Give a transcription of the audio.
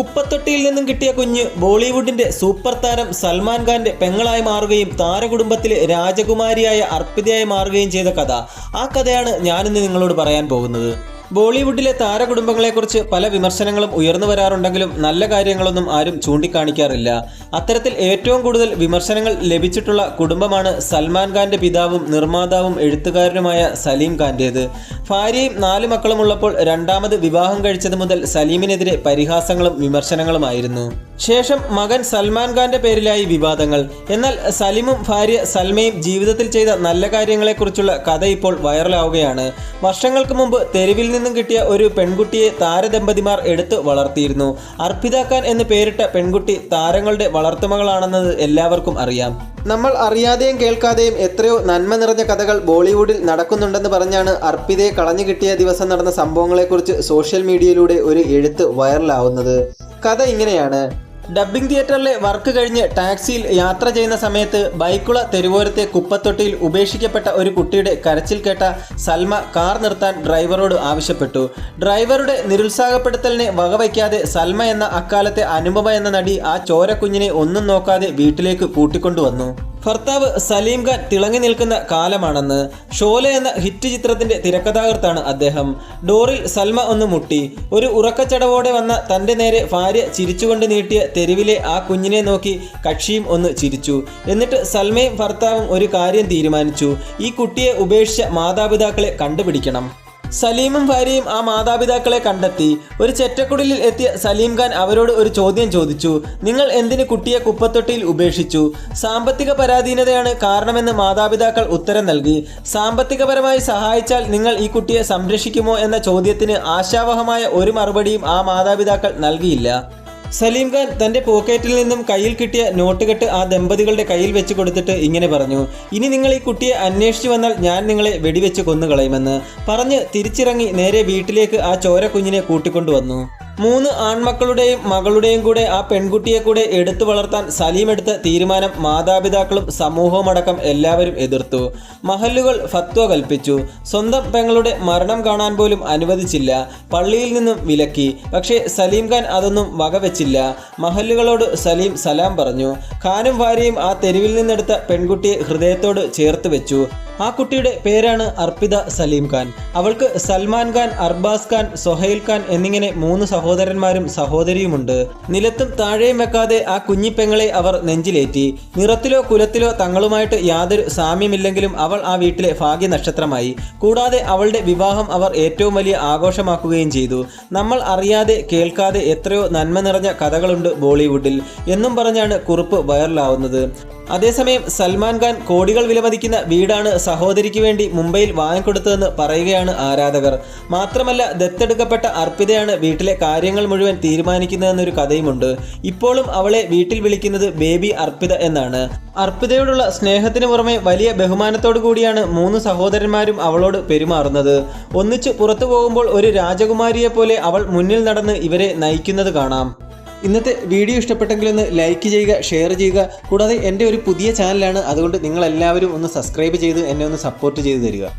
കുപ്പത്തൊട്ടിയിൽ നിന്നും കിട്ടിയ കുഞ്ഞ് ബോളിവുഡിന്റെ സൂപ്പർ താരം സൽമാൻ ഖാന്റെ പെങ്ങളായി മാറുകയും താരകുടുംബത്തിലെ രാജകുമാരിയായ അർപ്പിതയായി മാറുകയും ചെയ്ത കഥ. ആ കഥയാണ് ഞാനിന്ന് നിങ്ങളോട് പറയാൻ പോകുന്നത്. ബോളിവുഡിലെ താരകുടുംബങ്ങളെക്കുറിച്ച് പല വിമർശനങ്ങളും ഉയർന്നു വരാറുണ്ടെങ്കിലും നല്ല കാര്യങ്ങളൊന്നും ആരും ചൂണ്ടിക്കാണിക്കാറില്ല. അത്തരത്തിൽ ഏറ്റവും കൂടുതൽ വിമർശനങ്ങൾ ലഭിച്ചിട്ടുള്ള കുടുംബമാണ് സൽമാൻ ഖാന്റെ പിതാവും നിർമ്മാതാവും എഴുത്തുകാരനുമായ സലീം ഖാന്റേത്. ഭാര്യയും നാല് മക്കളുമുള്ളപ്പോൾ രണ്ടാമത് വിവാഹം കഴിച്ചത് മുതൽ സലീമിനെതിരെ പരിഹാസങ്ങളും വിമർശനങ്ങളുമായിരുന്നു. ശേഷം മകൻ സൽമാൻ ഖാന്റെ പേരിലായി വിവാദങ്ങൾ. എന്നാൽ സലീമും ഭാര്യ സൽമയും ജീവിതത്തിൽ ചെയ്ത നല്ല കാര്യങ്ങളെക്കുറിച്ചുള്ള കഥ ഇപ്പോൾ വൈറലാവുകയാണ്. വർഷങ്ങൾക്ക് മുമ്പ് തെരുവിൽ നിന്നും കിട്ടിയ ഒരു പെൺകുട്ടിയെ താരദമ്പതിമാർ എടുത്തു വളർത്തിയിരുന്നു. അർപ്പിത ഖാൻ എന്ന് പേരിട്ട പെൺകുട്ടി താരങ്ങളുടെ വളർത്തുമകളാണെന്നത് എല്ലാവർക്കും അറിയാം. നമ്മൾ അറിയാതെയും കേൾക്കാതെയും എത്രയോ നന്മ നിറഞ്ഞ കഥകൾ ബോളിവുഡിൽ നടക്കുന്നുണ്ടെന്ന് പറഞ്ഞാണ് അർപ്പിതയെ കളഞ്ഞു കിട്ടിയ ദിവസം നടന്ന സംഭവങ്ങളെക്കുറിച്ച് സോഷ്യൽ മീഡിയയിലൂടെ ഒരു എഴുത്ത് വൈറലാവുന്നത്. കഥ ഇങ്ങനെയാണ്. ഡബ്ബിംഗ് തിയേറ്ററിലെ വർക്ക് കഴിഞ്ഞ് ടാക്സിയിൽ യാത്ര ചെയ്യുന്ന സമയത്ത് ബൈക്കുള തെരുവോരത്തെ കുപ്പത്തൊട്ടിയിൽ ഉപേക്ഷിക്കപ്പെട്ട ഒരു കുട്ടിയുടെ കരച്ചിൽ കേട്ട സൽമ കാർ നിർത്താൻ ഡ്രൈവറോട് ആവശ്യപ്പെട്ടു. ഡ്രൈവറുടെ നിരുത്സാഹപ്പെടുത്തലിനെ വകവയ്ക്കാതെ സൽമ എന്ന അക്കാലത്തെ അനുപമ എന്ന നടി ആ ചോരക്കുഞ്ഞിനെ ഒന്നും നോക്കാതെ വീട്ടിലേക്ക് കൂട്ടിക്കൊണ്ടുവന്നു. ഭർത്താവ് സലീം ഖാൻ തിളങ്ങി നിൽക്കുന്ന കാലമാണെന്ന് ഷോല എന്ന ഹിറ്റ് ചിത്രത്തിന്റെ തിരക്കഥാകൃത്താണ് അദ്ദേഹം. ഡോറിൽ സൽമ ഒന്ന് മുട്ടി ഒരു ഉറക്കച്ചടവോടെ വന്ന തന്റെ നേരെ ഭാര്യ ചിരിച്ചുകൊണ്ട് നീട്ടിയ തെരുവിലെ ആ കുഞ്ഞിനെ നോക്കി കക്ഷിയും ഒന്ന് ചിരിച്ചു. എന്നിട്ട് സൽമയും ഭർത്താവും ഒരു കാര്യം തീരുമാനിച്ചു ഈ കുട്ടിയെ ഉപേക്ഷിച്ച മാതാപിതാക്കളെ കണ്ടുപിടിക്കണം. സലീമും ഭാര്യയും ആ മാതാപിതാക്കളെ കണ്ടെത്തി. ഒരു ചെറ്റക്കുടലിൽ എത്തിയ സലീം ഖാൻ അവരോട് ഒരു ചോദ്യം ചോദിച്ചു. നിങ്ങൾ എന്തിന് കുട്ടിയെ കുപ്പത്തൊട്ടിയിൽ ഉപേക്ഷിച്ചു? സാമ്പത്തിക പരാധീനതയാണ് കാരണമെന്ന് മാതാപിതാക്കൾ ഉത്തരം നൽകി. സാമ്പത്തികപരമായി സഹായിച്ചാൽ നിങ്ങൾ ഈ കുട്ടിയെ സംരക്ഷിക്കുമോ? എന്ന ചോദ്യത്തിന് ആശാവഹമായ ഒരു മറുപടിയും ആ മാതാപിതാക്കൾ നൽകിയില്ല. സലീം ഖാൻ തന്റെ പോക്കറ്റിൽ നിന്നും കയ്യിൽ കിട്ടിയ നോട്ട് കെട്ട് ആ ദമ്പതികളുടെ കയ്യിൽ വെച്ച് കൊടുത്തിട്ട് ഇങ്ങനെ പറഞ്ഞു ഇനി നിങ്ങൾ ഈ കുട്ടിയെ അന്വേഷിച്ചു വന്നാൽ ഞാൻ നിങ്ങളെ വെടിവെച്ച് കൊന്നുകളയുമെന്ന് പറഞ്ഞ് തിരിച്ചിറങ്ങി നേരെ വീട്ടിലേക്ക് ആ ചോര കുഞ്ഞിനെ കൂട്ടിക്കൊണ്ടുവന്നു. മൂന്ന് ആൺമക്കളുടെയും മകളുടെയും കൂടെ ആ പെൺകുട്ടിയെ കൂടെ എടുത്തു വളർത്താൻ സലീം എടുത്ത തീരുമാനം മാതാപിതാക്കളും സമൂഹവുമടക്കം എല്ലാവരും എതിർത്തു. മഹല്ലുകൾ ഫത്വ കൽപ്പിച്ചു. സ്വന്തം പെങ്ങളുടെ മരണം കാണാൻ പോലും അനുവദിച്ചില്ല. പള്ളിയിൽ നിന്നും വിലക്കി. പക്ഷേ സലീം ഖാൻ അതൊന്നും വകവെച്ചില്ല. മഹല്ലുകളോട് സലീം സലാം പറഞ്ഞു. ഖാനും ഭാര്യയും ആ തെരുവിൽ നിന്നെടുത്ത പെൺകുട്ടിയെ ഹൃദയത്തോട് ചേർത്ത് വെച്ചു. ആ കുട്ടിയുടെ പേരാണ് അർപ്പിത സലീം ഖാൻ. അവൾക്ക് സൽമാൻ ഖാൻ അർബാസ് ഖാൻ സൊഹൈൽ ഖാൻ എന്നിങ്ങനെ മൂന്ന് സഹോദരന്മാരും സഹോദരിയുമുണ്ട്. നിലത്തും താഴെയും വെക്കാതെ ആ കുഞ്ഞിപ്പെങ്ങളെ അവർ നെഞ്ചിലേറ്റി. നിറത്തിലോ കുലത്തിലോ തങ്ങളുമായിട്ട് യാതൊരു സാമ്യമില്ലെങ്കിലും അവൾ ആ വീട്ടിലെ ഭാഗ്യ നക്ഷത്രമായി കൂടാതെ അവളുടെ വിവാഹം അവർ ഏറ്റവും വലിയ ആഘോഷമാക്കുകയും ചെയ്തു. നമ്മൾ അറിയാതെ കേൾക്കാതെ എത്രയോ നന്മ നിറഞ്ഞ കഥകളുണ്ട് ബോളിവുഡിൽ എന്നും പറഞ്ഞാണ് കുറിപ്പ് വൈറലാവുന്നത്. അതേസമയം സൽമാൻ ഖാൻ കോടികൾ വിലമതിക്കുന്ന വീടാണ് സഹോദരിക്ക് വേണ്ടി മുംബൈയിൽ വാങ്ങിക്കൊടുത്തതെന്ന് പറയുകയാണ് ആരാധകർ. മാത്രമല്ല ദത്തെടുക്കപ്പെട്ട അർപ്പിതയാണ് വീട്ടിലെ കാര്യങ്ങൾ മുഴുവൻ തീരുമാനിക്കുന്നതെന്നൊരു കഥയുമുണ്ട്. ഇപ്പോഴും അവളെ വീട്ടിൽ വിളിക്കുന്നത് ബേബി അർപ്പിത എന്നാണ്. അർപ്പിതയോടുള്ള സ്നേഹത്തിന് പുറമെ വലിയ ബഹുമാനത്തോടു കൂടിയാണ് മൂന്ന് സഹോദരന്മാരും അവളോട് പെരുമാറുന്നത്. ഒന്നിച്ച് പുറത്തു പോകുമ്പോൾ ഒരു രാജകുമാരിയെ പോലെ അവൾ മുന്നിൽ നടന്ന് ഇവരെ നയിക്കുന്നത് കാണാം. ഇന്നത്തെ വീഡിയോ ഇഷ്ടപ്പെട്ടെങ്കിൽ ഒന്ന് ലൈക്ക് ചെയ്യുക ഷെയർ ചെയ്യുക. കൂടാതെ എന്റെ ഒരു പുതിയ ചാനലാണ് അതുകൊണ്ട് നിങ്ങളെല്ലാവരും ഒന്ന് സബ്സ്ക്രൈബ് ചെയ്ത് എന്നെ ഒന്ന് സപ്പോർട്ട് ചെയ്ത് തരിക.